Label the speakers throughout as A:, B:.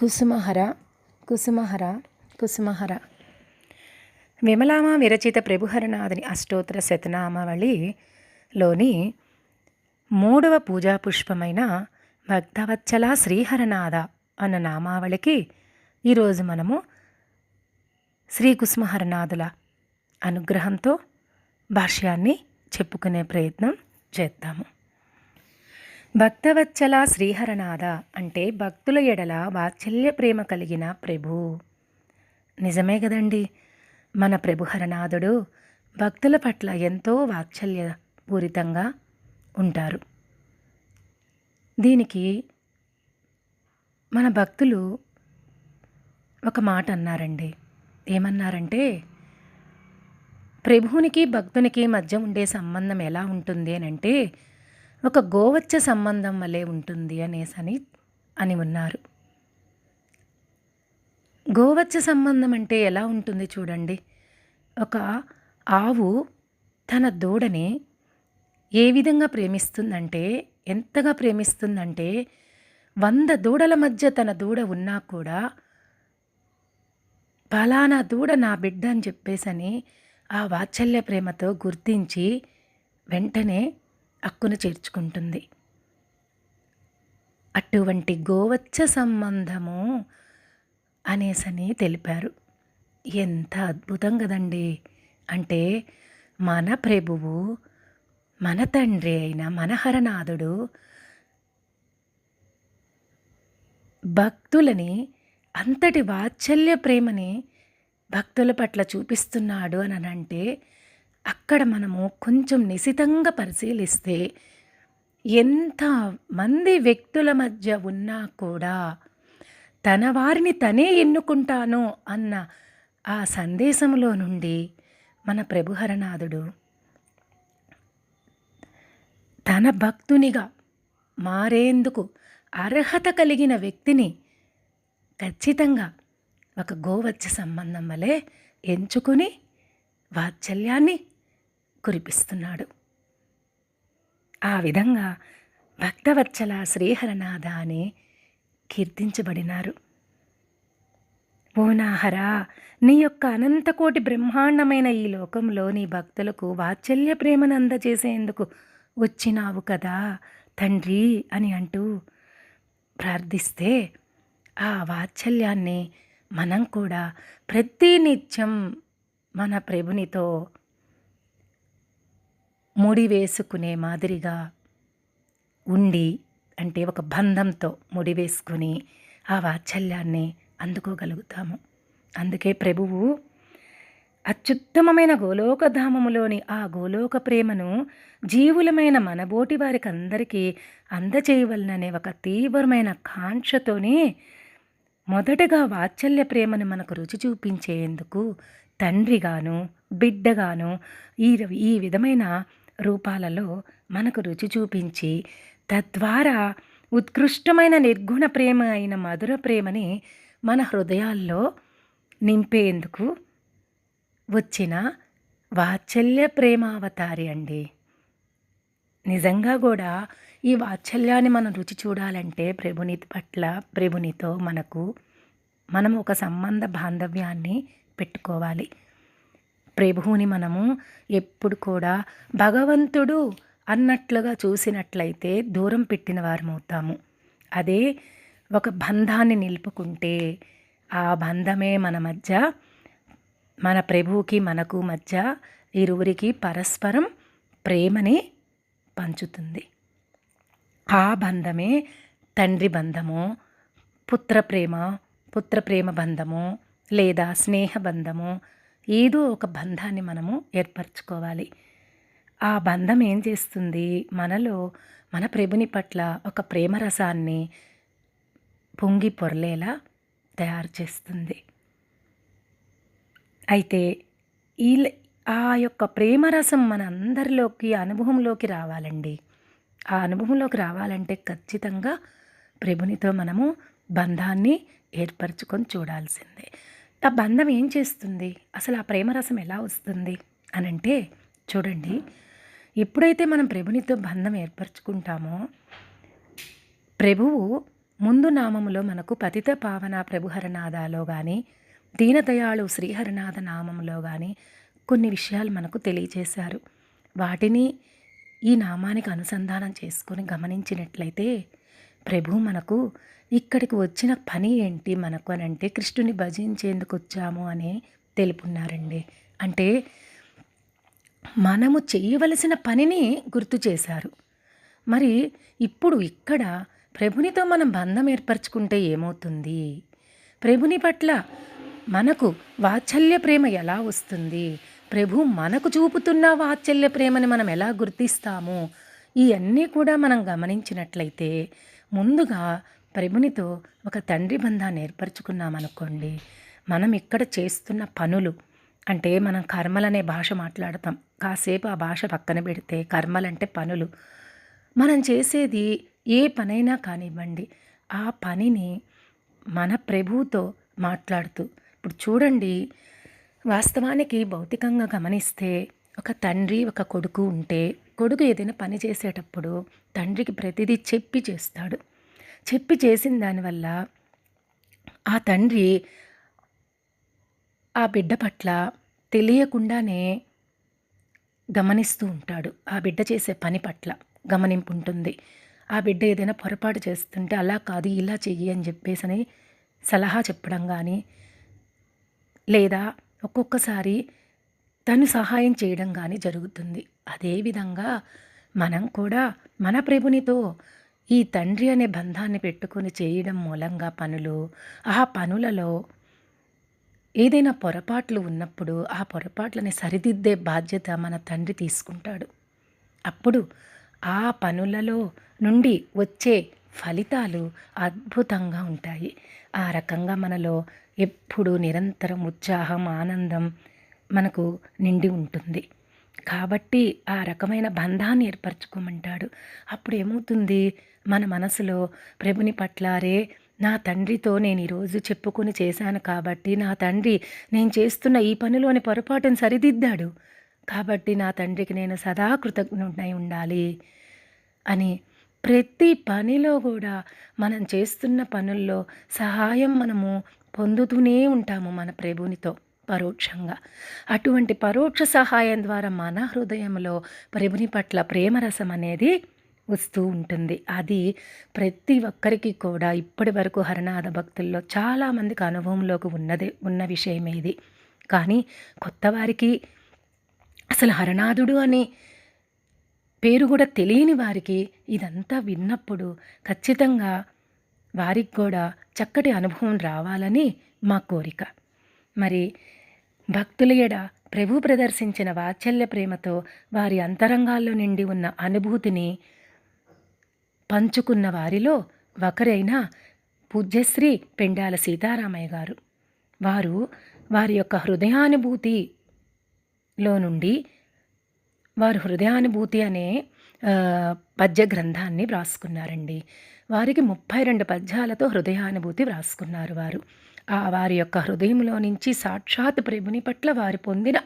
A: కుసుమహర కుసుమహర కుసుమహర. విమలామ విరచిత ప్రభుహరనాథుని అష్టోత్తర శతనామావళిలోని మూడవ పూజా పుష్పమైన భక్తవత్సల శ్రీహరనాథ అన్న నామావళికి ఈరోజు మనము శ్రీ కుసుమహరనాథుల అనుగ్రహంతో భాష్యాన్ని చెప్పుకునే ప్రయత్నం చేద్దాము. భక్తవత్సల శ్రీహరనాథ అంటే భక్తుల ఎడల వాత్సల్య ప్రేమ కలిగిన ప్రభు. నిజమే కదండి. మన ప్రభు హరనాథుడు భక్తుల పట్ల ఎంతో వాత్సల్య పూరితంగా ఉంటారు. దీనికి మన భక్తులు ఒక మాట అన్నారండి. ఏమన్నారంటే ప్రభువునికి భక్తునికి మధ్య ఉండే సంబంధం ఎలా ఉంటుంది? అని అంటే ఒక గోవచ్చ సంబంధం వలె ఉంటుంది అనేసని అని ఉన్నారు. గోవచ్చ సంబంధం అంటే ఎలా ఉంటుంది చూడండి. ఒక ఆవు తన దూడని ఏ విధంగా ప్రేమిస్తుందంటే ఎంతగా ప్రేమిస్తుందంటే వంద దూడల మధ్య తన దూడ ఉన్నా కూడా పలానా దూడ నా బిడ్డ అని చెప్పేసని ఆ వాత్సల్య ప్రేమతో గుర్తించి వెంటనే హక్కును చేర్చుకుంటుంది. అటువంటి గోవచ్చ సంబంధము అనేసని తెలిపారు. ఎంత అద్భుతం కదండి! అంటే మన ప్రభువు మన తండ్రి అయిన మనహరనాథుడు భక్తులని అంతటి వాత్సల్య ప్రేమని భక్తుల పట్ల చూపిస్తున్నాడు అని అంటే అక్కడ మనము కొంచెం నిశితంగా పరిశీలిస్తే ఎంత మంది వ్యక్తుల మధ్య ఉన్నా కూడా తన వారిని తనే ఎన్నుకుంటాను అన్న ఆ సందేశంలో నుండి మన ప్రభుహరనాథుడు తన భక్తునిగా మారేందుకు అర్హత కలిగిన వ్యక్తిని ఖచ్చితంగా ఒక గోవచ్చ సంబంధం వలె ఎంచుకుని వాత్సల్యాన్ని కురిపిస్తున్నాడు. ఆ విధంగా భక్తవత్సల శ్రీహరనాథ అని కీర్తించబడినారు. ఓనాహరా నీ యొక్క అనంతకోటి బ్రహ్మాండమైన ఈ లోకంలో నీ భక్తులకు వాత్సల్య ప్రేమను అందజేసేందుకు వచ్చినావు కదా తండ్రి అని అంటూ ప్రార్థిస్తే ఆ వాత్సల్యాన్ని మనం కూడా ప్రతి నిత్యం మన ప్రభునితో ముడి వేసుకునే మాదిరిగా ఉండి అంటే ఒక బంధంతో ముడి వేసుకుని ఆ వాత్సల్యాన్ని అందుకోగలుగుతాము. అందుకే ప్రభువు అత్యుత్తమమైన గోలోకధామములోని ఆ గోలోక ప్రేమను జీవులమైన మనబోటి వారికి అందరికీ అందచేయవలననే ఒక తీవ్రమైన కాంక్షతోనే మొదటగా వాత్సల్య ప్రేమను మనకు రుచి చూపించేందుకు తండ్రిగాను బిడ్డగాను ఈ ఈ విధమైన రూపాలలో మనకు రుచి చూపించి తద్వారా ఉత్కృష్టమైన నిర్గుణ ప్రేమ అయిన మధుర ప్రేమని మన హృదయాల్లో నింపేందుకు వచ్చిన వాత్సల్య ప్రేమావతారి అండి. నిజంగా కూడా ఈ వాత్సల్యాన్ని మనం రుచి చూడాలంటే ప్రభుని పట్ల ప్రభునితో మనకు మనం ఒక సంబంధ బాంధవ్యాన్ని పెట్టుకోవాలి. ప్రభువుని మనము ఎప్పుడు కూడా భగవంతుడు అన్నట్లుగా చూసినట్లయితే దూరం పెట్టిన వారమవుతాము. అదే ఒక బంధాన్ని నిలుపుకుంటే ఆ బంధమే మన మధ్య మన ప్రభువుకి మనకు మధ్య ఇరువురికి పరస్పరం ప్రేమని పంచుతుంది. ఆ బంధమే తండ్రి బంధము పుత్ర ప్రేమ పుత్ర ప్రేమ బంధము లేదా స్నేహ బంధము ఏదో ఒక బంధాన్ని మనము ఏర్పరచుకోవాలి. ఆ బంధం ఏం చేస్తుంది? మనలో మన ప్రభుని పట్ల ఒక ప్రేమరసాన్ని పొంగి పొరలేలా తయారు చేస్తుంది. అయితే ఈ ఆ యొక్క ప్రేమరసం మన అందరిలోకి అనుభవంలోకి రావాలండి. ఆ అనుభవంలోకి రావాలంటే ఖచ్చితంగా ప్రభునితో మనము బంధాన్ని ఏర్పరచుకొని చూడాల్సిందే. ఆ బంధం ఏం చేస్తుంది? అసలు ఆ ప్రేమరసం ఎలా వస్తుంది? అని అంటే చూడండి ఎప్పుడైతే మనం ప్రభునితో బంధం ఏర్పరచుకుంటామో ప్రభువు ముందు నామములో మనకు పతిత పావన ప్రభుహరనాదాలో కానీ దీనదయాళు శ్రీహరనాథ నామంలో కానీ కొన్ని విషయాలు మనకు తెలియజేశారు. వాటిని ఈ నామానికి అనుసంధానం చేసుకొని గమనించినట్లయితే ప్రభు మనకు ఇక్కడికి వచ్చిన పని ఏంటి మనకు అని అంటే కృష్ణుని భజించేందుకు వచ్చాము అని తెలుపున్నారండి. అంటే మనము చేయవలసిన పనిని గుర్తు చేశారు. మరి ఇప్పుడు ఇక్కడ ప్రభునితో మనం బంధం ఏర్పరచుకుంటే ఏమవుతుంది? ప్రభుని పట్ల మనకు వాత్సల్య ప్రేమ ఎలా వస్తుంది? ప్రభు మనకు చూపుతున్న వాత్సల్య ప్రేమని మనం ఎలా గుర్తిస్తాము? ఇవన్నీ కూడా మనం గమనించినట్లయితే ముందుగా ప్రభునితో ఒక తండ్రి బంధాన్ని ఏర్పరచుకున్నామనుకోండి మనం ఇక్కడ చేస్తున్న పనులు అంటే మనం కర్మలనే భాష మాట్లాడతాం. కాసేపు ఆ భాష పక్కన పెడితే కర్మలంటే పనులు. మనం చేసేది ఏ పనైనా కానివ్వండి ఆ పనిని మన ప్రభువుతో మాట్లాడుతూ. ఇప్పుడు చూడండి వాస్తవానికి భౌతికంగా గమనిస్తే ఒక తండ్రి ఒక కొడుకు ఉంటే కొడుకు ఏదైనా పని చేసేటప్పుడు తండ్రికి ప్రతిదీ చెప్పి చేస్తాడు. చెప్పి చేసిన దానివల్ల ఆ తండ్రి ఆ బిడ్డ పట్ల తెలియకుండానే గమనిస్తూ ఉంటాడు. ఆ బిడ్డ చేసే పని పట్ల గమనింపు ఉంటుంది ఆ బిడ్డ ఏదైనా పొరపాటు చేస్తుంటే అలా కాదు ఇలా చెయ్యి అని చెప్పేసి అని సలహా చెప్పడం కానీ లేదా ఒక్కొక్కసారి తను సహాయం చేయడం కానీ జరుగుతుంది. అదేవిధంగా మనం కూడా మన ప్రభునితో ఈ తండ్రి అనే బంధాన్ని పెట్టుకొని చేయడం మూలంగా పనులు ఆ పనులలో ఏదైనా పొరపాట్లు ఉన్నప్పుడు ఆ పొరపాట్లని సరిదిద్దే బాధ్యత మన తండ్రి తీసుకుంటాడు. అప్పుడు ఆ పనులలో నుండి వచ్చే ఫలితాలు అద్భుతంగా ఉంటాయి. ఆ రకంగా మనలో ఎప్పుడు నిరంతరం ఉత్సాహం ఆనందం మనకు నిండి ఉంటుంది. కాబట్టి ఆ రకమైన బంధాన్ని ఏర్పరచుకోమంటాడు. అప్పుడు ఏమవుతుంది? మన మనసులో ప్రభుని పట్లారే నా తండ్రితో నేను ఈరోజు చెప్పుకొని చేశాను కాబట్టి నా తండ్రి నేను చేస్తున్న ఈ పనిలోని పొరపాటును సరిదిద్దాడు. కాబట్టి నా తండ్రికి నేను సదా కృతజ్ఞుడై ఉండాలి అని ప్రతి పనిలో కూడా మనం చేస్తున్న పనుల్లో సహాయం మనము పొందుతూనే ఉంటాము మన ప్రభునితో పరోక్షంగా. అటువంటి పరోక్ష సహాయం ద్వారా మన హృదయంలో ప్రభుని పట్ల ప్రేమరసం అనేది వస్తూ ఉంటుంది. అది ప్రతి ఒక్కరికి కూడా ఇప్పటి వరకు హరనాథ భక్తుల్లో చాలామందికి అనుభవంలోకి ఉన్నదే ఉన్న విషయమే ఇది. కానీ కొత్త వారికి అసలు హరనాథుడు అని పేరు కూడా తెలియని వారికి ఇదంతా విన్నప్పుడు ఖచ్చితంగా వారికి కూడా చక్కటి అనుభవం రావాలని మా కోరిక. మరి భక్తుల ఎడ ప్రభు ప్రదర్శించిన వాత్సల్య ప్రేమతో వారి అంతరంగాల్లో నిండి ఉన్న అనుభూతిని పంచుకున్న వారిలో ఒకరైన పూజ్యశ్రీ పెండాల సీతారామయ్య గారు. వారు వారి యొక్క హృదయానుభూతిలో నుండి వారు హృదయానుభూతి అనే పద్య గ్రంథాన్ని వ్రాసుకున్నారండి. వారికి ముప్పై రెండు పద్యాలతో హృదయానుభూతి వ్రాసుకున్నారు వారు. ఆ వారి యొక్క హృదయంలో నుంచి సాక్షాత్ ప్రభుని పట్ల వారు పొందిన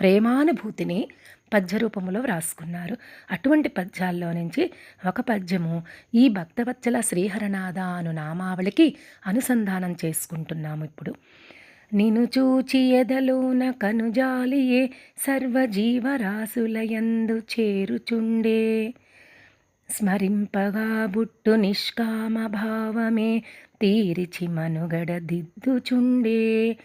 A: ప్రేమానుభూతిని పద్య రూపంలో వ్రాసుకున్నారు. అటువంటి పద్యాల్లో నుంచి ఒక పద్యము ఈ భక్తవత్సల శ్రీహరనాథ అను నామావళికి అనుసంధానం చేసుకుంటున్నాము ఇప్పుడు. నిను చూచి ఎదలోన కనుజాలియే సర్వజీవరాశులయందు చేరుచుండే. స్మరింపగా బుట్టు నిష్కామ భావమే తీరిచి మనుగడ దిద్దుచుండే.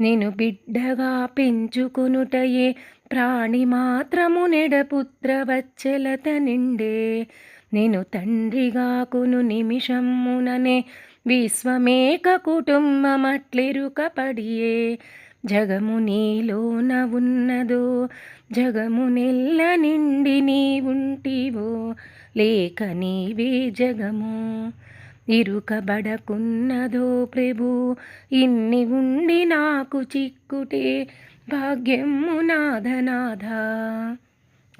A: నేను బిడ్డగా పెంచుకునుటయే ప్రాణి మాత్రము నెడపుత్ర వచ్చెలత నిండే. నేను తండ్రిగాకును నిమిషముననే విశ్వమేక కుటుంబమట్లెరుకపడియే. జగము నీలోన ఉన్నదో జగము నెల్ల నిండి నీ ఉంటివో లేక నీవే జగము. ఇరుకబడకున్నదో ప్రభు ఇన్ని ఉండి నాకు చిక్కుటే భాగ్యము నాథనాథ.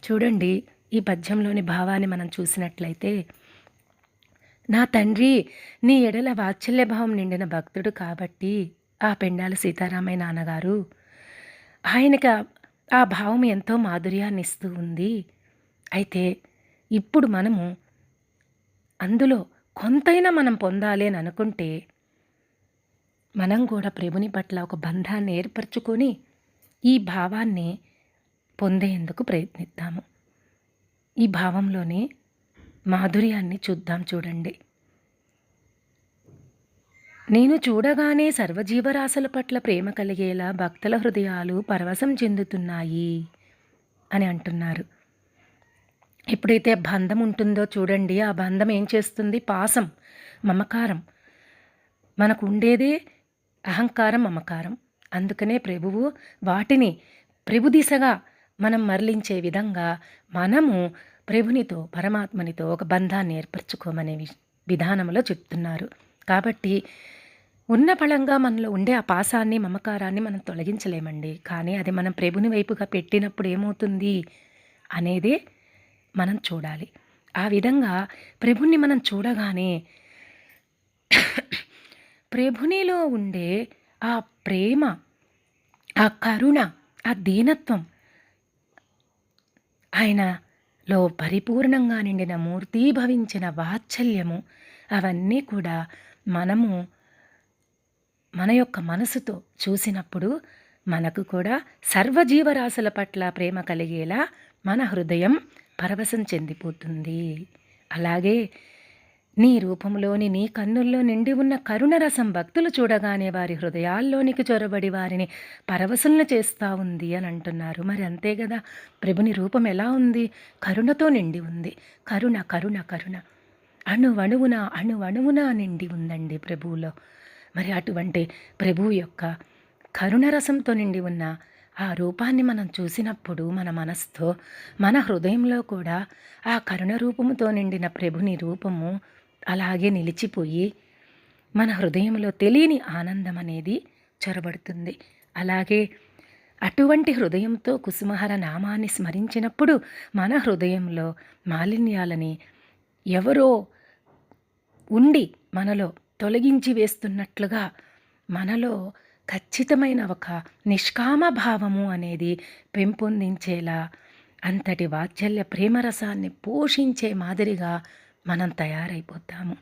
A: చూడండి ఈ పద్యంలోని భావాన్ని మనం చూసినట్లయితే నా తండ్రి నీ ఎడల వాత్సల్య భావం నిండిన భక్తుడు కాబట్టి ఆ పెండాల సీతారామయ్య నాన్నగారు ఆయనకి ఆ భావం ఎంతో మాధుర్యాన్ని ఇస్తూ ఉంది. అయితే ఇప్పుడు మనము అందులో కొంతైనా మనం పొందాలి అని అనుకుంటే మనం కూడా ప్రభుని పట్ల ఒక బంధాన్ని ఏర్పరచుకొని ఈ భావాన్ని పొందేందుకు ప్రయత్నిద్దాము. ఈ భావంలోనే మాధుర్యాన్ని చూద్దాం చూడండి. నేను చూడగానే సర్వజీవరాశుల పట్ల ప్రేమ కలిగేలా భక్తుల హృదయాలు పరవశం చెందుతున్నాయి అని అంటున్నారు. ఎప్పుడైతే బంధం ఉంటుందో చూడండి ఆ బంధం ఏం చేస్తుంది? పాసం మమకారం. మనకు ఉండేదే అహంకారం మమకారం. అందుకనే ప్రభువు వాటిని ప్రభు దిశగా మనం మరలించే విధంగా మనము ప్రభునితో పరమాత్మనితో ఒక బంధాన్ని ఏర్పరచుకోమనే వి- విధానంలో చెప్తున్నారు. కాబట్టి ఉన్న పళంగా మనలో ఉండే ఆ పాసాన్ని మమకారాన్ని మనం తొలగించలేమండి. కానీ అది మనం ప్రభుని వైపుగా పెట్టినప్పుడు ఏమవుతుంది? అనేదే మనం చూడాలి. ఆ విధంగా ప్రభుని మనం చూడగానే ప్రభునిలో ఉండే ఆ ప్రేమ ఆ కరుణ ఆ దీనత్వం ఆయనలో పరిపూర్ణంగా నిండిన మూర్తీభవించిన వాత్సల్యము అవన్నీ కూడా మనము మన యొక్క మనసుతో చూసినప్పుడు మనకు కూడా సర్వజీవరాశుల పట్ల ప్రేమ కలిగేలా మన హృదయం పరవశం చెందిపోతుంది. అలాగే నీ రూపంలోని నీ కన్నుల్లో నిండి ఉన్న కరుణరసం భక్తులు చూడగానే వారి హృదయాల్లోనికి చొరబడి వారిని పరవశులను చేస్తూ ఉంది అని అంటున్నారు. మరి అంతే కదా? ప్రభుని రూపం ఎలా ఉంది? కరుణతో నిండి ఉంది. కరుణ కరుణ కరుణ. అణువణువున అణువణువున నిండి ఉందండి ప్రభువులో. మరి అటువంటి ప్రభువు యొక్క కరుణరసంతో నిండి ఉన్న ఆ రూపాన్ని మనం చూసినప్పుడు మన మనస్తో మన హృదయంలో కూడా ఆ కరుణ రూపముతో నిండిన ప్రభుని రూపము అలాగే నిలిచిపోయి మన హృదయంలో తెలియని ఆనందం అనేది చొరబడుతుంది. అలాగే అటువంటి హృదయంతో కుసుమహర నామాన్ని స్మరించినప్పుడు మన హృదయంలో మాలిన్యాలని ఎవరో ఉండి మనలో తొలగించి వేస్తున్నట్లుగా మనలో ఖచ్చితమైన ఒక నిష్కామ భావము అనేది పెంపొందించేలా అంతటి వాత్సల్య ప్రేమరసాన్ని పోషించే మాదిరిగా మనం తయారైపోతాము.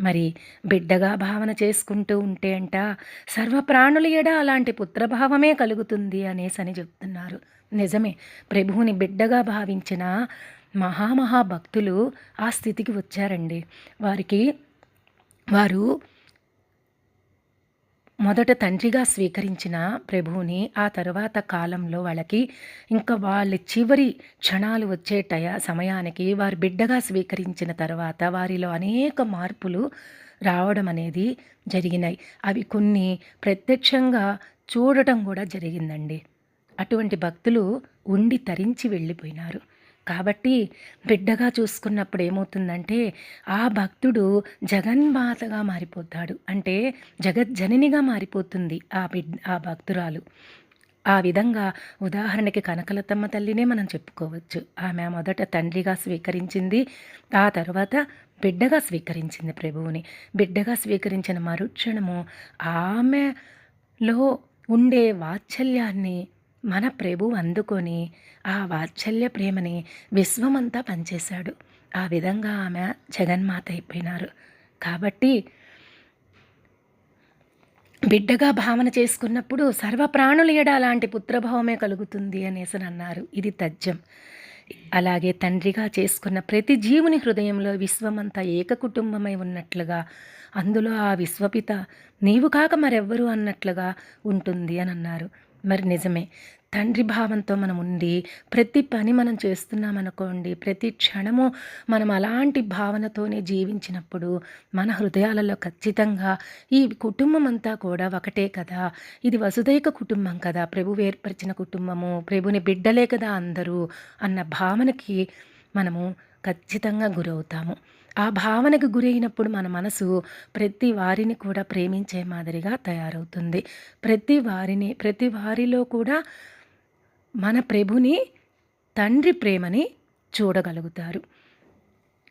A: మరి బిడ్డగా భావన చేసుకుంటూ ఉంటే అంట సర్వప్రాణుల ఎడ అలాంటి పుత్రభావమే కలుగుతుంది అనేసని చెప్తున్నారు. నిజమే ప్రభువుని బిడ్డగా భావించిన మహామహా భక్తులు ఆ స్థితికి వచ్చారండి. వారికి వారు మొదట తండ్రిగా స్వీకరించిన ప్రభువుని ఆ తరువాత కాలంలో వాళ్ళకి ఇంకా వాళ్ళ చివరి క్షణాలు వచ్చే టయ సమయానికి వారు బిడ్డగా స్వీకరించిన తర్వాత వారిలో అనేక మార్పులు రావడం అనేది జరిగినాయి. అవి కొన్ని ప్రత్యక్షంగా చూడటం కూడా జరిగిందండి. అటువంటి భక్తులు ఉండి తరించి వెళ్ళిపోయినారు. కాబట్టి బిడ్డగా చూసుకున్నప్పుడు ఏమవుతుందంటే ఆ భక్తుడు జగన్మాతగా మారిపోతాడు. అంటే జగజ్జననిగా మారిపోతుంది ఆ బిడ్ ఆ భక్తురాలు. ఆ విధంగా ఉదాహరణకి కనకలతమ్మ తల్లినే మనం చెప్పుకోవచ్చు. ఆమె మొదట తండ్రిగా స్వీకరించింది ఆ తర్వాత బిడ్డగా స్వీకరించింది ప్రభువుని. బిడ్డగా స్వీకరించిన మరుక్షణము ఆమెలో ఉండే వాత్సల్యాన్ని మన ప్రభు అందుకొని ఆ వాత్సల్య ప్రేమని విశ్వమంతా పనిచేశాడు ఆ విధంగా ఆమె జగన్మాత అయిపోయినారు. కాబట్టి బిడ్డగా భావన చేసుకున్నప్పుడు సర్వప్రాణుల ఎడ అలాంటి పుత్రభావమే కలుగుతుంది అనేసి అన్నారు ఇది తజ్జం అలాగే తండ్రిగా చేసుకున్న ప్రతి జీవుని హృదయంలో విశ్వమంతా ఏక కుటుంబమై ఉన్నట్లుగా అందులో ఆ విశ్వపిత నీవు కాక మరెవ్వరు అన్నట్లుగా ఉంటుంది అని అన్నారు. మరి నిజమే. తండ్రి భావంతో మనం ఉండి ప్రతి పని మనం చేస్తున్నామనుకోండి ప్రతి క్షణము మనం అలాంటి భావనతోనే జీవించినప్పుడు మన హృదయాలలో ఖచ్చితంగా ఈ కుటుంబం అంతా కూడా ఒకటే కదా. ఇది వసుదైక కుటుంబం కదా. ప్రభు ఏర్పరిచిన కుటుంబము ప్రభుని బిడ్డలే కదా అందరూ అన్న భావనకి మనము ఖచ్చితంగా గురవుతాము. ఆ భావనకు గురైనప్పుడు మన మనసు ప్రతి వారిని కూడా ప్రేమించే మాదిరిగా తయారవుతుంది. ప్రతి వారిని ప్రతి వారిలో కూడా మన ప్రభుని తండ్రి ప్రేమని చూడగలుగుతారు.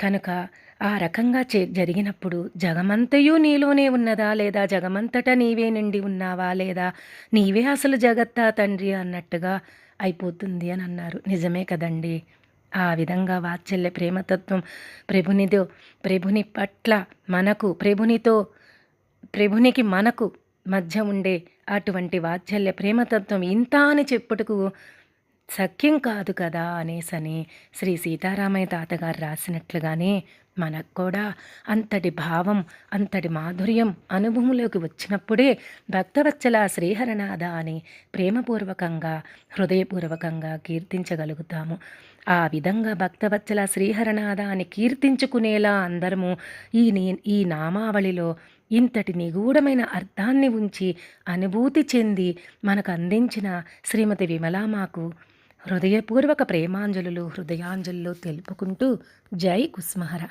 A: కనుక ఆ రకంగా చే జరిగినప్పుడు జగమంతయు నీలోనే ఉన్నదా లేదా? జగమంతటా నీవే నిండి ఉన్నావా లేదా? నీవే అసలు జగత్తా తండ్రి అన్నట్టుగా అయిపోతుంది అని అన్నారు. నిజమే కదండి? ఆ విధంగా వాత్సల్య ప్రేమతత్వం ప్రభునితో ప్రభుని పట్ల మనకు ప్రభునితో ప్రభునికి మనకు మధ్య ఉండే అటువంటి వాత్సల్య ప్రేమతత్వం ఇంత అని చెప్పుటకు సఖ్యం కాదు కదా అనేసని శ్రీ సీతారామయ్య తాతగారు రాసినట్లుగానే మనకు కూడా అంతటి భావం అంతటి మాధుర్యం అనుభవంలోకి వచ్చినప్పుడే భక్తవత్సల శ్రీహరనాథ అని ప్రేమపూర్వకంగా హృదయపూర్వకంగా కీర్తించగలుగుతాము. ఆ విధంగా భక్తవత్సల శ్రీహరనాథ అని కీర్తించుకునేలా అందరము ఈ నీ ఈ నామావళిలో ఇంతటి నిగూఢమైన అర్థాన్ని ఉంచి అనుభూతి చెంది మనకు అందించిన శ్రీమతి విమలామాకు హృదయపూర్వక ప్రేమాంజలులు హృదయాంజలులు తెలుపుకుంటూ జై కుస్మహర.